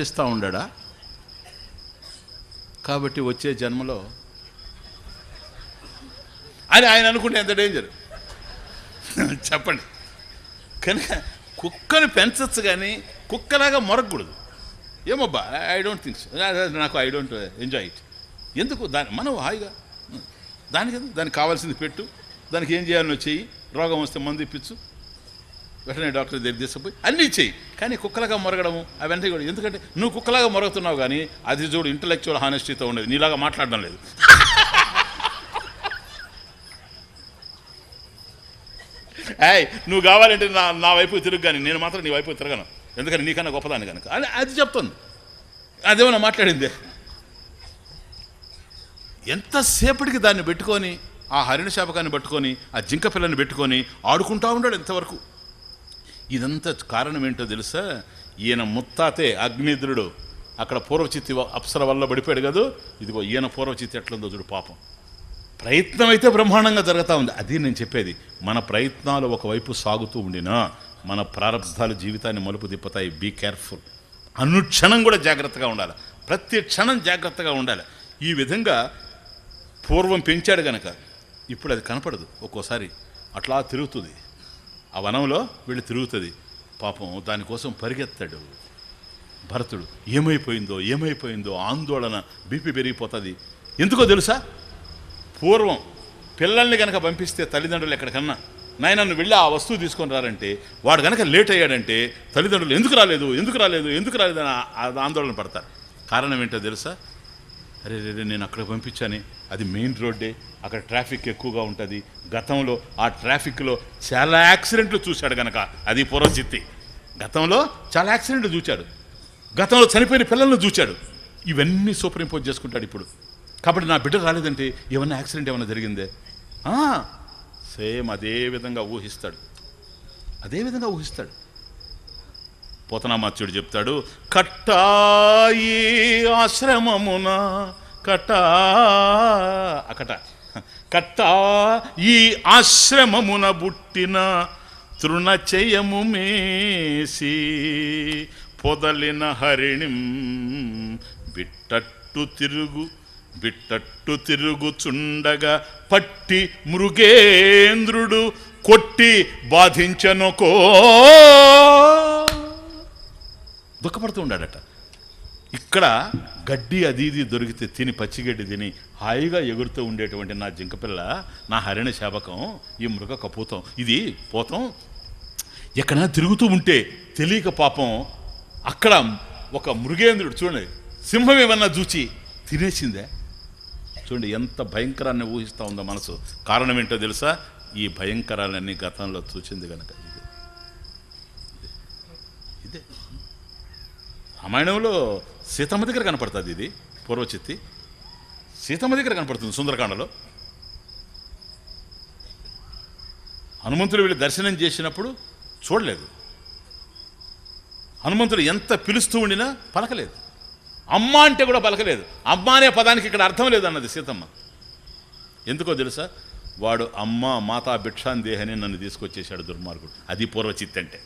ఇస్తూ ఉండడా? కాబట్టి వచ్చే జన్మలో అని ఆయన అనుకుంటే ఎంత డేంజర్ చెప్పండి. కనుక కుక్కను పెంచచ్చు కానీ కుక్కలాగా మొరగకూడదు. ఏమబ్బా? ఐ డోంట్ థింక్స్ నాకు ఐ డోంట్ ఎంజాయ్ ఇట్ ఎందుకు? దాని మనం హాయిగా. దానికి దానికి కావాల్సింది పెట్టు. దానికి ఏం చేయాలో చెయ్యి. రోగం వస్తే మందు ఇప్పించు. వెంటనే డాక్టర్ దగ్గర తీసుకుపోయి అన్నీ చెయ్యి. కానీ కుక్కలాగా మొరగడము అవన్నీ కూడా ఎందుకంటే నువ్వు కుక్కలాగా మొరుగుతున్నావు కానీ అది చూడు ఇంటలెక్చువల్ హానెస్టీతో ఉండేది. నీలాగా మాట్లాడడం లేదు. ఏయ్ నువ్వు కావాలంటే నా నా వైపు తిరుగు కానీ నేను మాత్రం నీ వైపు తిరగను. ఎందుకని నీకన్నా గొప్పదాన్ని కనుక. అని అది చెప్తుంది. అదేమన్నా మాట్లాడిందే? ఎంతసేపటికి దాన్ని పెట్టుకొని ఆ హరిణ శాపకాన్ని పట్టుకొని ఆ జింక పిల్లని పెట్టుకొని ఆడుకుంటా ఉన్నాడు ఎంతవరకు ఇదంతా కారణం ఏంటో తెలుసా? ఈయన ముత్తాతే అగ్నిద్రుడు. అక్కడ పూర్వచిత్తి అప్సర వల్ల పడిపోయాడు కదా? ఇదిగో ఈయన పూర్వచిత్తి ఎట్లుందో చూడు పాపం. ప్రయత్నం అయితే బ్రహ్మాండంగా జరుగుతూ ఉంది. అది నేను చెప్పేది. మన ప్రయత్నాలు ఒకవైపు సాగుతూ ఉండినా మన ప్రారంధాలు జీవితాన్ని మలుపు తిప్పుతాయి. బీ కేర్ఫుల్ అనుక్షణం కూడా జాగ్రత్తగా ఉండాలి. ప్రతి క్షణం జాగ్రత్తగా ఉండాలి. ఈ విధంగా పూర్వం పెంచాడు గనక ఇప్పుడు అది కనపడదు. ఒక్కోసారి అట్లా తిరుగుతుంది. ఆ వనంలో వెళ్ళి తిరుగుతుంది. పాపం దానికోసం పరిగెత్తాడు. భరతుడు ఏమైపోయిందో ఏమైపోయిందో ఆందోళన బీపీ పెరిగిపోతుంది. ఎందుకో తెలుసా? పూర్వం పిల్లల్ని కనుక పంపిస్తే తల్లిదండ్రులు ఎక్కడికన్నా నాయన నన్ను వెళ్ళి ఆ వస్తువు తీసుకొని రారంటే వాడు కనుక లేట్ అయ్యాడంటే తల్లిదండ్రులు ఎందుకు రాలేదు ఎందుకు రాలేదు ఎందుకు రాలేదు అని ఆందోళన పడతారు. కారణం ఏంటో తెలుసా? అరే రే నేను అక్కడ పంపించాను. అది మెయిన్ రోడ్డే. అక్కడ ట్రాఫిక్ ఎక్కువగా ఉంటుంది. గతంలో ఆ ట్రాఫిక్లో చాలా యాక్సిడెంట్లు చూశాడు గనక. అది పూర్వచిత్తి. గతంలో చాలా యాక్సిడెంట్లు చూచాడు. గతంలో చనిపోయిన పిల్లలను చూచాడు. ఇవన్నీ సూపర్ ఇంపోజ్ చేసుకుంటాడు ఇప్పుడు. కాబట్టి నా బిడ్డ రాలేదంటే ఏమన్నా యాక్సిడెంట్ ఏమైనా జరిగిందే? సేమ్ అదే విధంగా ఊహిస్తాడు. అదే విధంగా ఊహిస్తాడు. పోతనామాత్యుడు చెప్తాడు కట్టాయి ఆశ్రమమున కట్టా అకట కట్టా ఈ ఆశ్రమమున బుట్టిన తృణచయము మేసి పొదలిన హరిణిం బిట్టట్టు తిరుగు బిట్టట్టు తిరుగుచుండగా పట్టి మృగేంద్రుడు కొట్టి బాధించనుకో. దుఃఖపడుతూ ఉండాడట. ఇక్కడ గడ్డి అది ఇది దొరికితే తిని పచ్చిగడ్డి తిని హాయిగా ఎగురుతూ ఉండేటువంటి నా జింకపిల్ల నా హరిణ శాపకం ఈ మృగ కపోతం. ఇది పోతం. ఎక్కడైనా తిరుగుతూ ఉంటే తెలియక పాపం అక్కడ ఒక మృగేంద్రుడు చూడండి సింహం ఏమన్నా చూచి తినేసిందే. చూడండి ఎంత భయంకరాన్ని ఊహిస్తూ ఉందో మనసు. కారణం ఏంటో తెలుసా? ఈ భయంకరాలన్నీ గతంలో చూచింది కనుక ఇదే ఇదే రామాయణంలో సీతమ్మ దగ్గర కనపడుతుంది ఇది పూర్వచిత్తి. సీతమ్మ దగ్గర కనపడుతుంది సుందరకాండలో. హనుమంతుడు వెళ్ళి దర్శనం చేసినప్పుడు చూడలేదు. హనుమంతుడు ఎంత పిలుస్తూ ఉండినా పలకలేదు. అమ్మ అంటే కూడా పలకలేదు. అమ్మ అనే పదానికి ఇక్కడ అర్థం లేదు అన్నది సీతమ్మ. ఎందుకో తెలుసా? వాడు అమ్మ మాతా భిక్షాన్ దేహని నన్ను తీసుకొచ్చేశాడు దుర్మార్గుడు. అది పూర్వచిత్తి అంటే.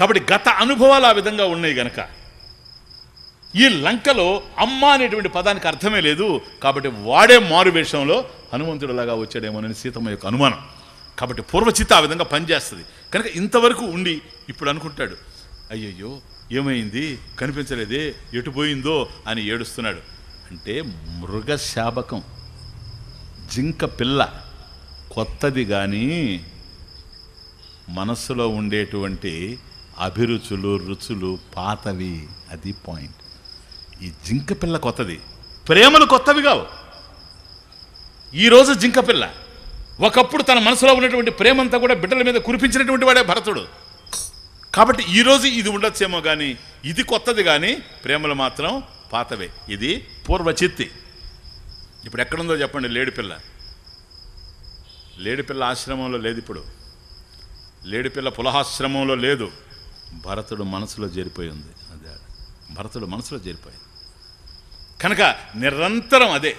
కాబట్టి గత అనుభవాలు ఆ విధంగా ఉన్నాయి గనక. ఈ లంకలో అమ్మ అనేటువంటి పదానికి అర్థమే లేదు. కాబట్టి వాడే మారు వేషంలో హనుమంతుడిలాగా వచ్చాడేమోనని సీతమ్మ యొక్క అనుమానం. కాబట్టి పూర్వచిత్త ఆ విధంగా పనిచేస్తుంది. కనుక ఇంతవరకు ఉండి ఇప్పుడు అనుకుంటాడు అయ్యయ్యో ఏమైంది? కనిపించలేదే? ఎటుపోయిందో అని ఏడుస్తున్నాడు. అంటే మృగశాపకం. జింక పిల్ల కొత్తది కానీ మనస్సులో ఉండేటువంటి అభిరుచులు రుచులు పాతవి. అది పాయింట్. ఈ జింక పిల్ల కొత్తది. ప్రేమలు కొత్తవి కావు. ఈరోజు జింక పిల్ల. ఒకప్పుడు తన మనసులో ఉన్నటువంటి ప్రేమంతా కూడా బిడ్డల మీద కురిపించినటువంటి వాడే భరతుడు. కాబట్టి ఈరోజు ఇది ఉండొచ్చేమో కానీ ఇది కొత్తది కానీ ప్రేమలు మాత్రం పాతవే. ఇది పూర్వచిత్తి. ఇప్పుడు ఎక్కడుందో చెప్పండి లేడిపిల్ల లేడిపిల్ల ఆశ్రమంలో లేదు ఇప్పుడు. లేడిపిల్ల పులహాశ్రమంలో లేదు. భరతుడు మనసులో చేరిపోయి ఉంది. అదే. భరతుడు మనసులో చేరిపోయింది. కనుక నిరంతరం అదే.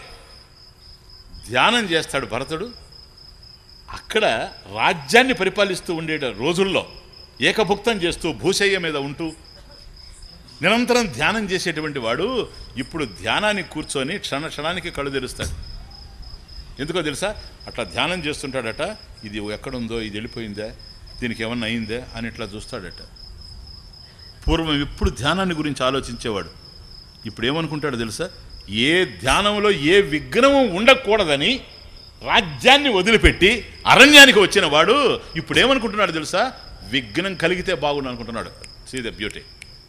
ధ్యానం చేస్తాడు భరతుడు. అక్కడ రాజ్యాన్ని పరిపాలిస్తూ ఉండే రోజుల్లో ఏకభుక్తం చేస్తూ భూశయ్య మీద ఉంటూ నిరంతరం ధ్యానం చేసేటువంటి వాడు ఇప్పుడు ధ్యానానికి కూర్చొని క్షణ క్షణానికి కళ్ళు తెరుస్తాడు. ఎందుకో తెలుసా? అట్లా ధ్యానం చేస్తుంటాడట ఇది ఎక్కడుందో ఇది వెళ్ళిపోయిందా దీనికి ఏమన్నా అయిందా అని ఇట్లా చూస్తాడట. పూర్వం ఎప్పుడు ధ్యానాన్ని గురించి ఆలోచించేవాడు. ఇప్పుడు ఏమనుకుంటాడు తెలుసా? ఏ ధ్యానంలో ఏ విఘ్నము ఉండకూడదని రాజ్యాన్ని వదిలిపెట్టి అరణ్యానికి వచ్చిన వాడు ఇప్పుడు ఏమనుకుంటున్నాడు తెలుసా? విఘ్నం కలిగితే బాగుండు అనుకుంటున్నాడు. సీ ద బ్యూటీ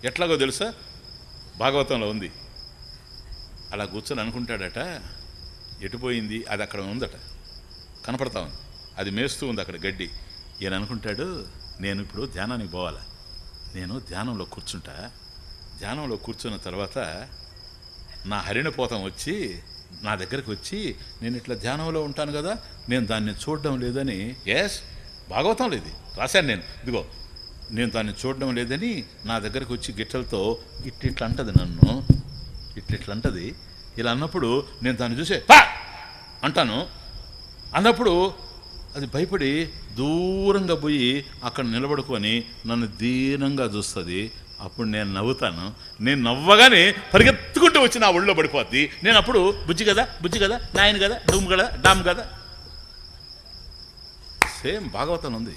ఎట్లాగో తెలుసా? భాగవతంలో ఉంది. అలా కూర్చొని అనుకుంటాడట ఎటుపోయింది అది అక్కడ ఉందట. కనపడతా ఉంది. అది మేస్తూ ఉంది అక్కడ గడ్డి. ఈయన అనుకుంటాడు నేను ఇప్పుడు ధ్యానానికి పోవాలి? నేను ధ్యానంలో కూర్చుంటా. ధ్యానంలో కూర్చున్న తర్వాత నా హరిణపోతం వచ్చి నా దగ్గరికి వచ్చి నేను ఇట్లా ధ్యానంలో ఉంటాను కదా నేను దాన్ని చూడడం లేదని ఎస్ భాగవతంలో ఇది. రాశాను నేను. ఇదిగో నేను దాన్ని చూడడం లేదని నా దగ్గరకు వచ్చి గిట్టలతో ఇట్లా అంటది నన్ను ఇట్లా అంటది ఇలా అన్నప్పుడు నేను దాన్ని చూసే "పా!" అంటాను. అన్నప్పుడు అది భయపడి దూరంగా పోయి అక్కడ నిలబడుకొని నన్ను దీనంగా చూస్తుంది. అప్పుడు నేను నవ్వుతాను. నేను నవ్వగానే పరిగెత్తుకుంటూ వచ్చి నా ఒళ్ళో పడిపోద్ది. నేను అప్పుడు బుజ్జి కదా బుజ్జి కదా నాయన కదా డూమ్ కదా డామ్ కదా. సేమ్ భాగవతం ఉంది.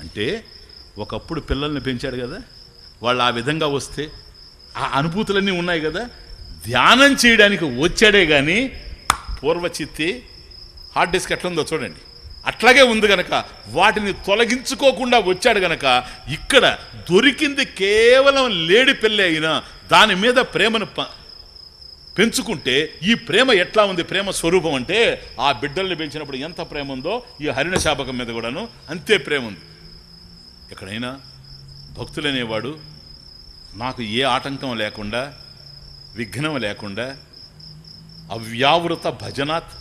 అంటే ఒకప్పుడు పిల్లల్ని పెంచాడు కదా వాళ్ళు ఆ విధంగా వస్తే ఆ అనుభూతులన్నీ ఉన్నాయి కదా ధ్యానం చేయడానికి వచ్చాడే కానీ పూర్వచిత్తి హార్డ్ డిస్క్ ఎట్లుందో చూడండి. అట్లాగే ఉంది గనక. వాటిని తొలగించుకోకుండా వచ్చాడు గనక ఇక్కడ దొరికింది కేవలం లేడి పెళ్ళి అయినా దాని మీద ప్రేమను ప- పెంచుకుంటే ఈ ప్రేమ ఎట్లా ఉంది? ప్రేమ స్వరూపం అంటే ఆ బిడ్డల్ని పెంచినప్పుడు ఎంత ప్రేమ ఉందో ఈ హరిణ శాపకం మీద కూడాను అంతే ప్రేమ ఉంది. ఎక్కడైనా భక్తులనేవాడు నాకు ఏ ఆటంకం లేకుండా విఘ్నం లేకుండా అవ్యావృత భజనాత్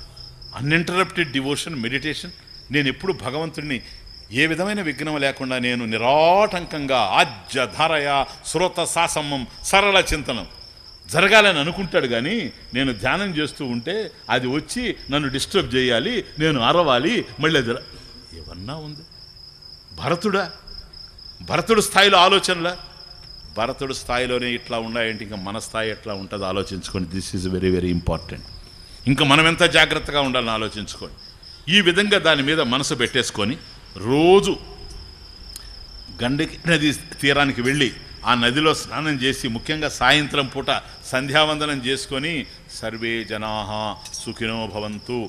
అన్ఇంటరప్టెడ్ డివోషన్ మెడిటేషన్ నేను ఎప్పుడు భగవంతుడిని ఏ విధమైన విఘ్నం లేకుండా నేను నిరాటంకంగా ఆజ్యధారయ శ్రోత సాసమ్మం సరళ చింతనం జరగాలని అనుకుంటాడు కానీ నేను ధ్యానం చేస్తూ ఉంటే అది వచ్చి నన్ను డిస్టర్బ్ చేయాలి నేను అరవాలి మళ్ళీ అది ఏమన్నా ఉంది? భరతుడా? భరతుడు స్థాయిలో ఆలోచనలా? భరతుడు స్థాయిలోనే ఇట్లా ఉన్నాయంటే ఇంకా మన స్థాయి ఎట్లా ఉంటుందో ఆలోచించుకోండి. This is very very important ఇంకా మనం ఎంత జాగ్రత్తగా ఉండాలని ఆలోచించుకోండి. ఈ విధంగా దాని మీద మనసు పెట్టేసుకొని రోజు గండకి నది తీరానికి వెళ్ళి ఆ నదిలో స్నానం చేసి ముఖ్యంగా సాయంత్రం పూట సంధ్యావందనం చేసుకొని సర్వే జనాహ సుఖినో భవంతు.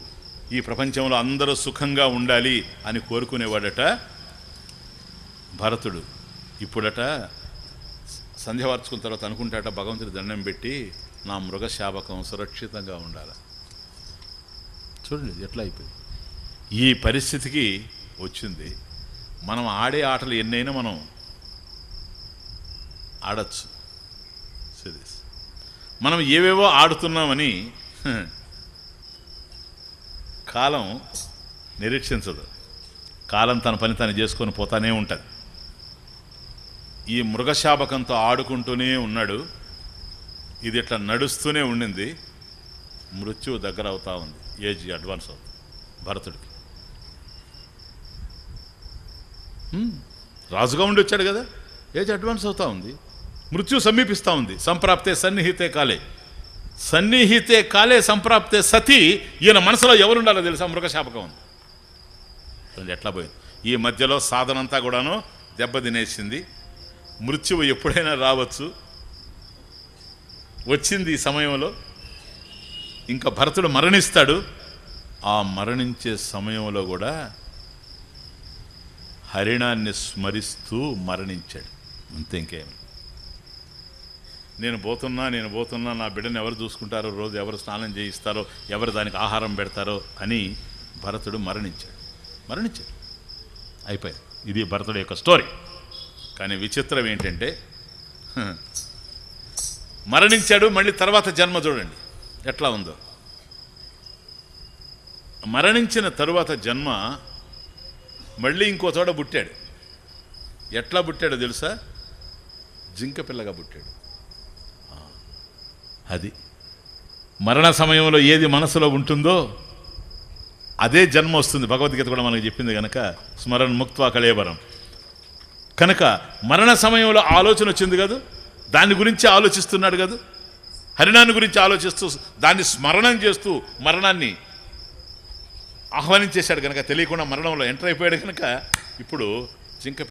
ఈ ప్రపంచంలో అందరూ సుఖంగా ఉండాలి అని కోరుకునేవాడట భరతుడు. ఇప్పుడట సంధ్య వార్చుకున్న తర్వాత అనుకుంటాట భగవంతుడి దండం పెట్టి నా మృగశాపకం సురక్షితంగా ఉండాలి. చూడండి ఎట్లా అయిపోయింది. ఈ పరిస్థితికి వచ్చింది. మనం ఆడే ఆటలు ఎన్నైనా మనం ఆడచ్చు. సిరీస్ మనం ఏవేవో ఆడుతున్నామని కాలం నిరీక్షించదు. కాలం తన పని తను చేసుకొని పోతానే ఉంటుంది. ఈ మృగశాపకంతో ఆడుకుంటూనే ఉన్నాడు. ఇది ఇట్లా నడుస్తూనే ఉండింది. మృత్యువు దగ్గర అవుతా ఉంది. ఏజ్ అడ్వాన్స్ అవుతుంది. భరతుడికి. రాజుగా ఉండి వచ్చాడు కదా. ఏజ్ అడ్వాన్స్ అవుతా ఉంది. మృత్యు సమీపిస్తూ ఉంది. సంప్రాప్తే సన్నిహితే కాలే. సన్నిహితే కాలే సంప్రాప్తే సతి. ఈయన మనసులో ఎవరుండాలో తెలుసా? మృగశాపకం ఉంది. ఎట్లా పోయింది? ఈ మధ్యలో సాధనంతా కూడాను దెబ్బ తినేసింది మృత్యువు ఎప్పుడైనా రావచ్చు. వచ్చింది ఈ సమయంలో. ఇంకా భరతుడు మరణిస్తాడు. ఆ మరణించే సమయంలో కూడా హరిణాన్ని స్మరిస్తూ మరణించాడు. అంతే ఇంకేమి. నేను పోతున్నా నేను పోతున్నా నా బిడ్డను ఎవరు చూసుకుంటారో రోజు ఎవరు స్నానం చేయిస్తారో ఎవరు దానికి ఆహారం పెడతారో అని భరతుడు మరణించాడు. మరణించాడు. అయిపోయింది. ఇది భరతుడు యొక్క స్టోరీ. కానీ విచిత్రం ఏంటంటే మరణించాడు మళ్ళీ తర్వాత జన్మ చూడండి. ఎట్లా ఉందో. మరణించిన తరువాత జన్మ మళ్ళీ ఇంకో చోట పుట్టాడు. ఎట్లా పుట్టాడో తెలుసా? జింక పిల్లగా పుట్టాడు. అది. మరణ సమయంలో ఏది మనసులో ఉంటుందో అదే జన్మ వస్తుంది. భగవద్గీత కూడా మనకు చెప్పింది కనుక స్మరణ ముక్త్వా కళేబరం. కనుక మరణ సమయంలో ఆలోచన వచ్చింది కాదు దాని గురించి ఆలోచిస్తున్నాడు కదా హరిణాన్ని గురించి ఆలోచిస్తూ దాన్ని స్మరణం చేస్తూ మరణాన్ని ఆహ్వానించేశాడు కనుక తెలియకుండా మరణంలో ఎంటర్ అయిపోయాడు కనుక ఇప్పుడు జింక